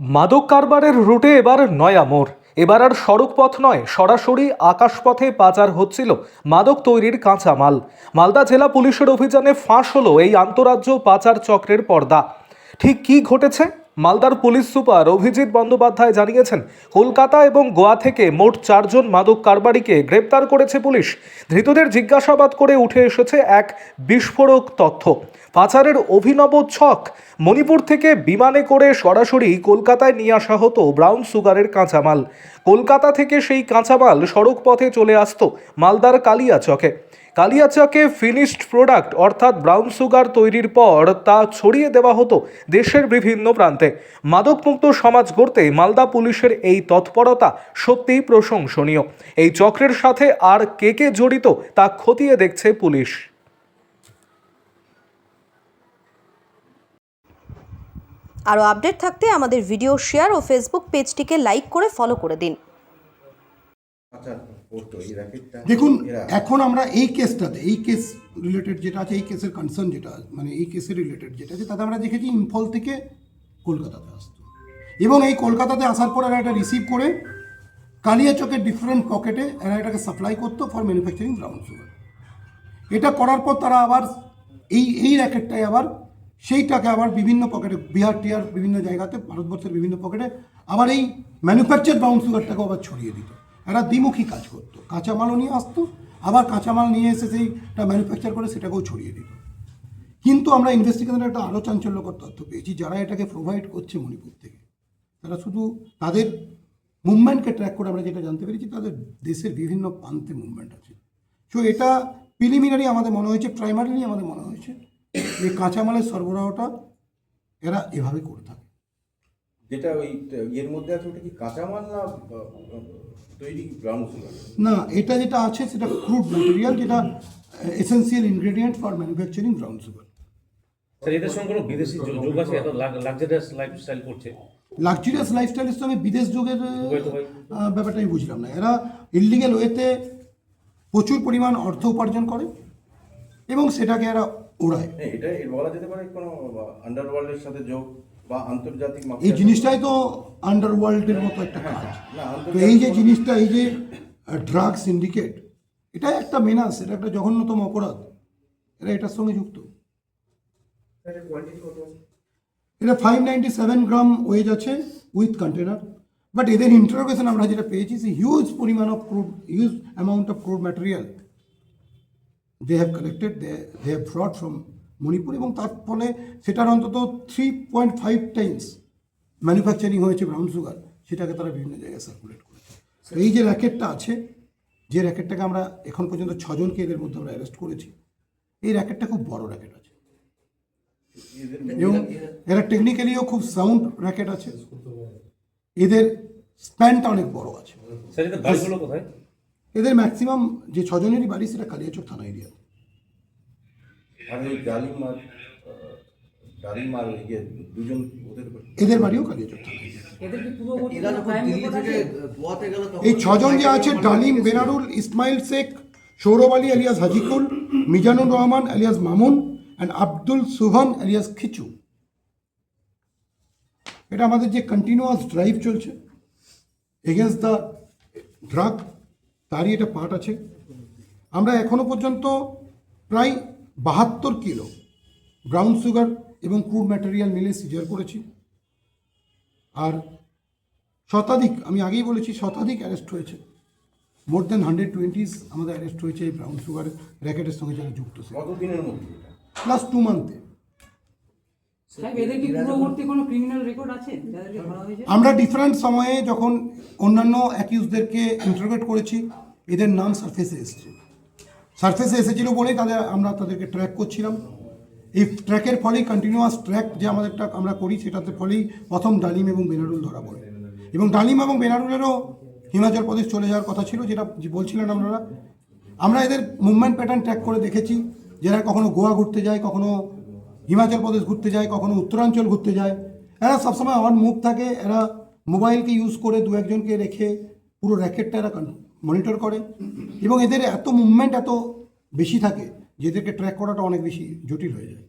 মাদক কারবারের রুটে এবার নয়া মোড়। এবার আর সড়ক পথ নয়, সরাসরি আকাশপথে পাচার হচ্ছিল মাদক তৈরির কাঁচামাল। মালদা জেলা পুলিশের অভিযানে ফাঁস হলো এই আন্তরাজ্য পাচার চক্রের পর্দা। ঠিক কি ঘটেছে? মালদার পুলিশ সুপার অভিজিৎ বন্দ্যোপাধ্যায় জানিয়েছেন, কলকাতা এবং গোয়া থেকে মোট চারজন মাদক কারবারিকে গ্রেপ্তার করেছে পুলিশ। ধৃতদের জিজ্ঞাসাবাদ করে উঠে এসেছে এক বিস্ফোরক তথ্য। পাচারের অভিনব ছক। মণিপুর থেকে বিমানে করে সরাসরি কলকাতায় নিয়ে আসা হতো ব্রাউন সুগারের কাঁচামাল। কলকাতা থেকে সেই কাঁচামাল সড়ক পথে চলে আসত মালদার কালিয়াচকে। কালিয়াচকে ফিনিশড প্রোডাক্ট অর্থাৎ ব্রাউন সুগার তৈরির পর তা ছড়িয়ে দেওয়া হতো দেশের বিভিন্ন প্রান্তে। মাদকমুক্ত সমাজ গড়তে মালদা পুলিশের এই তৎপরতা সত্যিই প্রশংসনীয়। এই চক্রের সাথে আর কে কে জড়িত তা খতিয়ে দেখছে পুলিশ। আরও আপডেট থাকতে আমাদের ভিডিও শেয়ার ও ফেসবুক পেজটিকে লাইক করে ফলো করে দিন। আচ্ছা করতো এই র্যাকেটটা দেখুন এখন আমরা এই কেসটাতে এই কেস রিলেটেড যেটা আছে এই কেসের কনসার্ন যেটা মানে এই কেসের রিলেটেড যেটা আছে তাতে আমরা দেখেছি ইম্ফল থেকে কলকাতাতে আসতো। এবং এই কলকাতাতে আসার পর এরা এটা রিসিভ করে কালিয়াচকের ডিফারেন্ট পকেটে এরা এটাকে সাপ্লাই করতো ফর ম্যানুফ্যাকচারিং ব্রাউন সুগার এটা করার পর তারা আবার এই এই র্যাকেটটাই আবার সেইটাকে আবার বিভিন্ন পকেটে, বিহার টিহার বিভিন্ন জায়গাতে, ভারতবর্ষের বিভিন্ন পকেটে আবার এই ম্যানুফ্যাকচার ব্রাউন সুগারটাকে আবার ছড়িয়ে দিত। এরা দ্বিমুখী কাজ করতো। কাঁচামালও নিয়ে আসতো, আবার কাঁচামাল নিয়ে এসে সেইটা ম্যানুফ্যাকচার করে সেটাকেও ছড়িয়ে দিত। কিন্তু আমরা ইনভেস্টিগেশনের একটা আরও চাঞ্চল্যকর তথ্য পেয়েছি, যারা এটাকে প্রোভাইড করছে মণিপুর থেকে। তারা শুধু তাদের মুভমেন্টকে ট্র্যাক করে আমরা যেটা জানতে পেরেছি, তাদের দেশের বিভিন্ন প্রান্তে মুভমেন্ট আছে। সো এটা প্রিলিমিনারি আমাদের মনে হয়েছে প্রাইমারিলি আমাদের মনে হয়েছে। যে কাঁচামালের সরবরাহটা এরা এভাবে করে থাকে। যেটা ওই ইয়ের মধ্যে আছে ওটা কি কাঁচামাল না তৈরি না? এটা যেটা আছে সেটা ক্রুড ম্যাটেরিয়াল যেটা essential ingredient for manufacturing brown sugar sir এদের সঙ্গে কোনো বিদেশি যোগ আছে? এত লাক্সারিয়াস লাইফস্টাইল করছে। লাক্সারিয়াস লাইফস্টাইলের সঙ্গে বিদেশ যোগের ব্যাপারটা আমি বুঝলাম না। এরা ইলিগেল ওয়েতে প্রচুর পরিমাণ অর্থ উপার্জন করে এবং সেটাকে এরা ওড়ায় হ্যাঁ এটা বলা যেতে পারে কোনো আন্ডারওয়ার্ল্ডের সাথে যোগ বা আন্তর্জাতিক এই জিনিসটাই তো আন্ডারওয়ার্ল্ডের মতো একটা কাজ। তো এই যে জিনিসটা এই যে ড্রাগ সিন্ডিকেট এটাই একটা মেনাস এটা একটা জঘন্যতম অপরাধ। এরা এটার সঙ্গে যুক্ত। এটা five ninety seven gram weight আছে উইথ কন্টেনার বাট এদের ইন্টারোগেশন আমরা যেটা পেয়েছি সে হিউজ পরিমাণ of crude huge amount of crude material they have collected they they have brought from Manipur এবং তার ফলে সেটার অন্তত three point five times manufacturing হয়েছে ব্রাউন সুগার সেটাকে তারা বিভিন্ন জায়গায় সার্কুলেট করেছে। এই যে র্যাকেটটা আছে, যে র্যাকেটটাকে আমরা এখন পর্যন্ত ছজনকে এদের মধ্যে আমরা অ্যারেস্ট করেছি, এই র্যাকেটটা খুব বড় র্যাকেট আছে। এবং এরা টেকনিক্যালিও খুব সাউন্ড র্যাকেট আছে। এদের স্প্যানটা অনেক বড় আছে। স্যার বাড়িগুলো কোথায়? এদের ম্যাক্সিমাম যে ছজনেরই বাড়ি সেটা কালিয়াচক থানা এরিয়া আর ওই ডালিম আর আহ, ডালিম আর ওই দুজন ওদের এদের বাড়িও কালিয়াচক থানা এই ছজন যে আছে Dalim Benarul Ismail Sheikh Sourav Ali alias Hajikul Mizanur Rahman alias Mamun and Abdul Subhan alias Khichu. এটা আমাদের যে কন্টিনিউয়াস ড্রাইভ চলছে এগেনস্ট দ্য ড্রাগ তারই এটা পার্ট আছে। আমরা এখনও পর্যন্ত প্রায় বাহাত্তর কিলো ব্রাউন সুগার এবং ক্রুড ম্যাটেরিয়াল মিলে সিজার করেছি। আর শতাধিক আমি আগেই বলেছি শতাধিক অ্যারেস্ট হয়েছে। মোর দেন হান্ড্রেড টোয়েন্টিস আমাদের অ্যারেস্ট হয়েছে এই ব্রাউন সুগার র্যাকেটের সঙ্গে যারা যুক্ত ছিল। কতদিনের মধ্যে লাস্ট টু মান্থে সাহেব, এদের কি পূর্ববর্তী কোনো ক্রিমিনাল রেকর্ড আছে যাদেরকে ধরা হয়েছে আমরা ডিফারেন্ট সময়ে যখন অন্যান্য অ্যাকিউজদেরকে ইন্টারোগেট করেছি এদের নাম সারফেসে এসেছে। সারফেসে এসেছিল বলেই তাদের আমরা তাদেরকে ট্র্যাক করছিলাম। এই ট্র্যাকের ফলেই কন্টিনিউয়াস ট্র্যাক যে আমাদেরটা আমরা করি সেটাতে ফলেই প্রথম ডালিম এবং বেনারুল ধরা পড়ে। এবং ডালিম এবং বেনারুলেরও হিমাচল প্রদেশ চলে যাওয়ার কথা ছিল যেটা বলছিলেন আপনারা। আমরা এদের মুভমেন্ট প্যাটার্ন ট্র্যাক করে দেখেছি যারা কখনো গোয়া ঘুরতে যায় কখনো হিমাচল প্রদেশ ঘুরতে যায়, কখনো উত্তরাঞ্চল ঘুরতে যায়। এরা সবসময় অন মুভ থাকে, এরা মোবাইলকে ইউজ করে দু একজনকে রেখে পুরো র্যাকেটটা এরা মনিটর করে। এবং এদের এত মুভমেন্ট এত বেশি থাকে যে এদেরকে ট্র্যাক করাটা অনেক বেশি জটিল হয়ে যায়।